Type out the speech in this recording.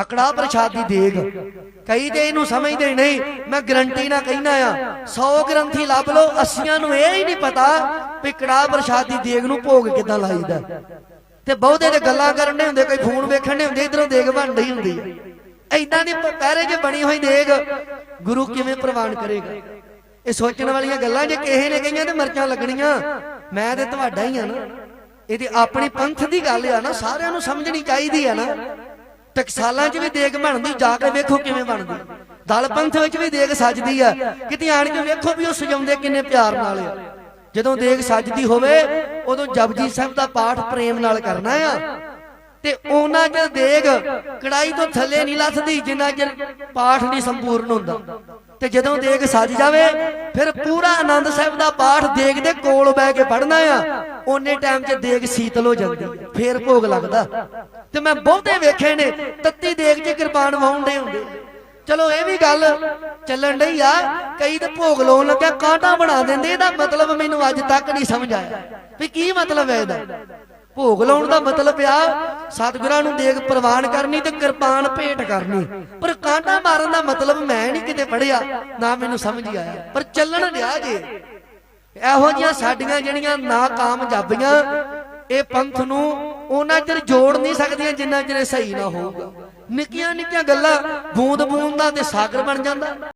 ਅਕੜਾ ਪ੍ਰਸ਼ਾਦ ਦੀ ਦੇਗ। ਕਈ ਤੇ ਇਹਨੂੰ ਸਮਝਦੇ ਨਹੀਂ। ਮੈਂ ਗਰੰਟੀ ਨਾਲ ਕਹਿਣਾ ਆ 100 ਗ੍ਰੰਥੀ ਲੱਭ ਲਓ 80 ਨੂੰ ਇਹ ਹੀ ਨਹੀਂ ਪਤਾ ਵੀ ਕੜਾ ਪ੍ਰਸ਼ਾਦ ਦੀ ਦੇਗ ਨੂੰ ਭੋਗ ਕਿਦਾਂ ਲਾਈਦਾ। ਤੇ ਬਹੁਤੇ ਤੇ ਗੱਲਾਂ ਕਰਨੇ ਹੁੰਦੇ, ਕੋਈ ਫੋਨ ਵੇਖਣੇ ਹੁੰਦੇ, ਇਧਰੋਂ ਦੇਗ ਬਣ ਹੁੰਦੀ। ਹੈ ਐਦਾਂ ਦੀ ਪਹਿਰੇ ਜੇ ਬਣੀ ਹੋਈ ਦੇਗ, ਗੁਰੂ ਕਿਵੇਂ ਪ੍ਰਵਾਨ ਕਰੇਗਾ? ਇਹ ਸੋਚਣ ਵਾਲੀਆਂ ਗੱਲਾਂ ਜੇ ਕਿਸੇ ਨੇ ਕਹੀਆਂ ਤੇ ਮਰਚਾਂ ਲੱਗਣੀਆਂ। ਮੈਂ ਤੇ ਤੁਹਾਡਾ ਹੀ ਆ ਨਾ। ਇਹਦੀ ਆਪਣੀ ਪੰਥ ਦੀ ਗੱਲ ਆ ਨਾ, ਸਾਰਿਆਂ ਨੂੰ ਸਮਝਣੀ ਚਾਹੀਦੀ ਆ ਨਾ। ਟਕਸਾਲਾਂ 'ਚ ਵੀ ਦੇਗ ਬਣਦੀ, ਜਾ ਕੇ ਵੇਖੋ ਕਿਵੇਂ ਬਣਦੀ। ਦਲ ਵਿੱਚ ਵੀ ਦੇਗ ਸੱਜਦੀ ਆ। ਕਿਤੇ ਆਣ ਕੇ ਵੇਖੋ ਵੀ ਉਹ ਸਜਾਉਂਦੇ ਕਿੰਨੇ ਪਿਆਰ ਨਾਲ ਆ। ਜਦੋਂ ਦੇਗ ਸੱਜਦੀ ਹੋਵੇ, ਉਦੋਂ ਜਪਜੀ ਸਾਹਿਬ ਦਾ ਪਾਠ ਪ੍ਰੇਮ ਨਾਲ ਕਰਨਾ ਆ। ਤੇ ਉਹਨਾਂ ਚਿਰ ਦੇਗ ਕੜਾਈ ਤੋਂ ਥੱਲੇ ਨਹੀਂ ਲੱਥਦੀ, ਜਿੰਨਾ ਚਿਰ ਪਾਠ ਨਹੀਂ ਸੰਪੂਰਨ ਹੁੰਦਾ। ਤੇ ਜਦੋਂ ਦੇਗ ਸੱਜ ਜਾਵੇ ਫਿਰ ਪੂਰਾ ਆਨੰਦ ਸਾਹਿਬ ਦਾ ਪਾਠ ਦੇਗ ਦੇ ਕੋਲ ਬਹਿ ਕੇ ਪੜਨਾ ਆ। ਓਨੇ ਟਾਈਮ 'ਚ ਦੇਗ ਸੀਤਲ ਹੋ ਜਾਂਦੀ, ਫੇਰ ਭੋਗ ਲੱਗਦਾ। ਤੇ ਮੈਂ ਬਹੁਤੇ ਵੇਖੇ ਨੇ, ਤੱਤੀ ਦੇਗ 'ਚ ਕਿਰਪਾਨ ਵਾਉਂਦੇ ਹੁੰਦੇ। ਚਲੋ ਇਹ ਵੀ ਗੱਲ ਚੱਲਣ ਡਈ ਆ, ਕਈ ਤੇ ਭੋਗ ਲਾਉਣ ਲੱਗਿਆ ਕਾਂਟਾ ਬਣਾ ਦਿੰਦੇ? ਇਹਦਾ ਮਤਲਬ ਮੈਨੂੰ ਅੱਜ ਤੱਕ ਨਹੀਂ ਸਮਝ ਆਇਆ। ਵੀ ਕੀ ਮਤਲਬ ਹੈ ਇਹਦਾ? ਭੋਗ ਲਾਉਣ ਦਾ ਮਤਲਬ ਆ, ਸਤਿਗੁਰਾਂ ਨੂੰ ਦੇਗ ਪ੍ਰਵਾਨ ਕਰਨੀ ਤੇ ਕਿਰਪਾਨ ਭੇਟ ਕਰਨੀ। ਪਰ ਕਾਂਟਾ ਮਾਰਨ ਦਾ ਮਤਲਬ ਮੈਂ ਨਹੀਂ ਕਿਤੇ ਪੜਿਆ ਨਾ ਮੈਨੂੰ ਸਮਝ ਆਇਆ। ਪਰ ਚੱਲਣ ਡਿਆ ਜੇ। ਇਹੋ ਜੀਆਂ ਸਾਡੀਆਂ ਜਿਹੜੀਆਂ ਨਾਕਾਮਯਾਬੀਆਂ ਇਹ ਪੰਥ ਨੂੰ ਉਹਨਾਂ ਚਿਰ ਜੋੜ ਨਹੀਂ ਸਕਦੀਆਂ ਜਿੰਨਾ ਚਿਰ ਸਹੀ ਨਾ ਹੋਊਗਾ। ਨਿੱਕੀਆਂ ਨਿੱਕੀਆਂ ਗੱਲਾਂ ਬੂੰਦ ਬੂੰਦ ਦਾ ਤੇ ਸਾਗਰ ਬਣ ਜਾਂਦਾ।